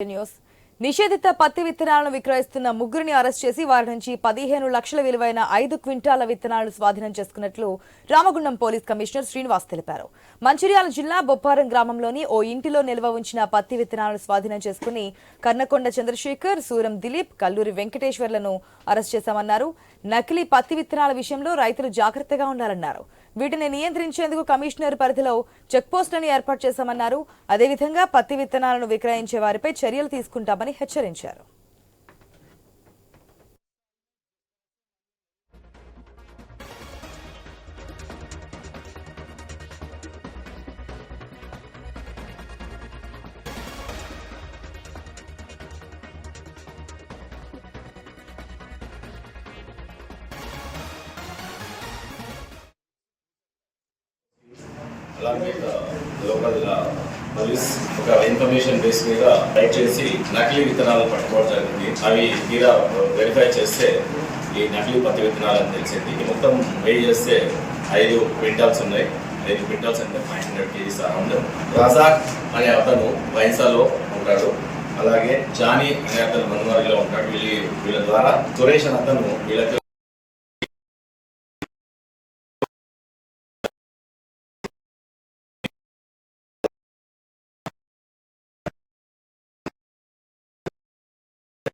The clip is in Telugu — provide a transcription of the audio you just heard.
ന്യൂസ് నిషేధిత పత్తి విత్తనాలను విక్రయిస్తున్న ముగ్గురిని అరెస్ట్ చేసి వారి నుంచి పదిహేను లక్షల విలువైన ఐదు క్వింటాల విత్తనాలను స్వాధీనం చేసుకున్నట్లు రామగుండం పోలీస్ కమిషనర్ శ్రీనివాస్ తెలిపారు. మంచిర్యాల జిల్లా బొప్పారం గ్రామంలోని ఓ ఇంటిలో నిల్వ ఉంచిన పత్తి విత్తనాలను స్వాధీనం చేసుకుని కర్ణకొండ చంద్రశేఖర్ సూరం దిలీప్ కల్లూరి వెంకటేశ్వర్లను అరెస్ట్ చేశామన్నారు. నకిలీ పత్తి విత్తనాల విషయంలో రైతులు జాగ్రత్తగా ఉండాలన్నారు. వీటిని నియంత్రించేందుకు కమిషనర్ పరిధిలో చెక్పోస్టులను ఏర్పాటు చేశామన్నారు. అదేవిధంగా పత్తి విత్తనాలను విక్రయించే వారిపై చర్యలు తీసుకుంటామని హెచ్చరించారు అలాగే లోకల్ పోలీస్ ఒక ఇన్ఫర్మేషన్ బేస్ మీద రైడ్ చేసి నకిలీ విత్తనాలు పట్టుకోవడం జరిగింది. అవి తీరా వెరిఫై చేస్తే ఈ నకిలీ పత్తి విత్తనాలు అని తెలిసింది మొత్తం వెయిట్ చేస్తే ఐదు క్వింటాల్స్ ఉన్నాయి. ఐదు క్వింటాల్స్ అంటే five hundred kgs around. Razak అనే అతను వైన్సాలో ఉంటాడు. అలాగే జానీ అనే అతను మనువారిలో ఉంటాడు. వీళ్ళ వీళ్ళ ద్వారా సురేష్ అతను వీళ్ళకి